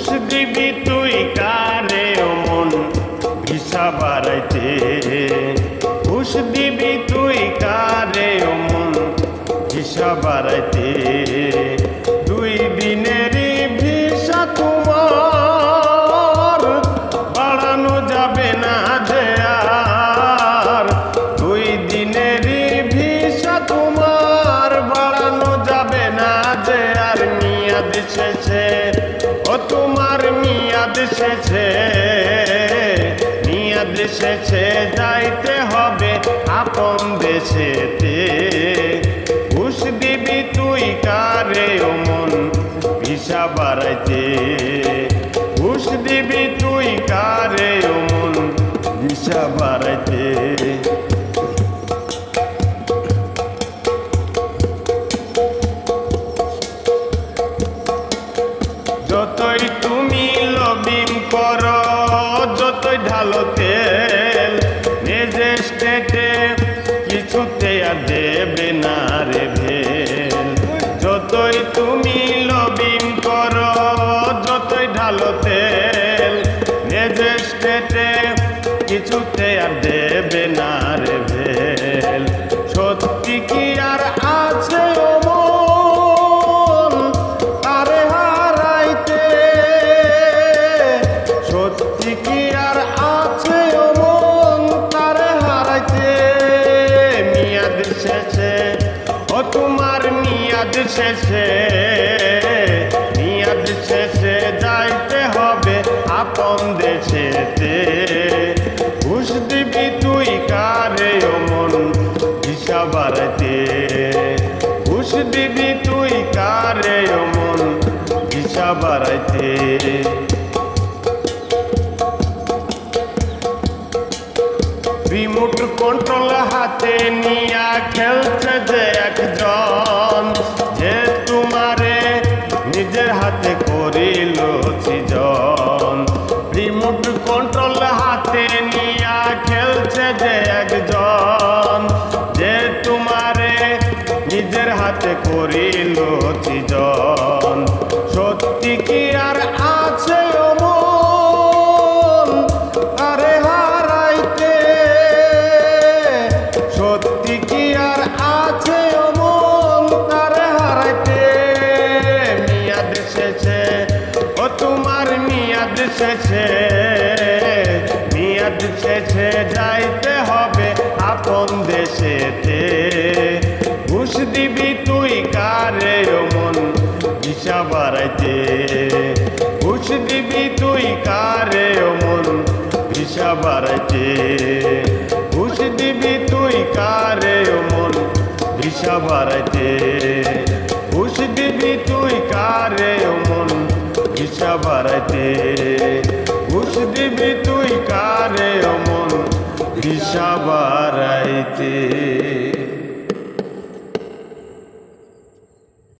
ঘুষ দিবি তুই কারে অমন? মন ভিসা বাড়াইতে। ঘুষ দিবি তুই কারে অমন? মন ভিসা বাড়াইতে। মেয়াদ শেষে মেয়াদ যাইতে হবে আপন দেশেতে। ঘুষ দিবি তুই কারে, ও মন ভিসা বাড়াইতে। ঘুষ দিবি তুই কারে, ও মন ভিসা বাড়াইতে। যতই ঢালো তেল নিজে স্টেটে কিছুতে আর দেবে না রে ভেল। যতই তুমি লবিন করো, যতই ঢালো তেল নিজে স্টেটে কিছুতে শেষে মিয়াদ শেষে যাইতে হবে আপন দেশেতে। ঘুষ দিবি তুই কারে, ও মন ভিসা বাড়াইতে ঘুষ দিবি তুই কারে, ও মন ভিসা বাড়াইতে রিমোট কন্ট্রোল হাতে নিয়া খেলছে যে শেষে যাইতে হবে আপন দেশেতে। ঘুষ দিবি তুই কারে মন দিশা বাড়াইতে। ঘুষ দিবি তুই কারে মন দিশা বাড়াইতে। ঘুষ দিবি তুই কারে মন দিশা বাড়াইতে। ঘুষ দিবি তুই কারে মন দিশা বাড়াইতে। ঘুষ দিবি তুই কারে অমন মন দিশা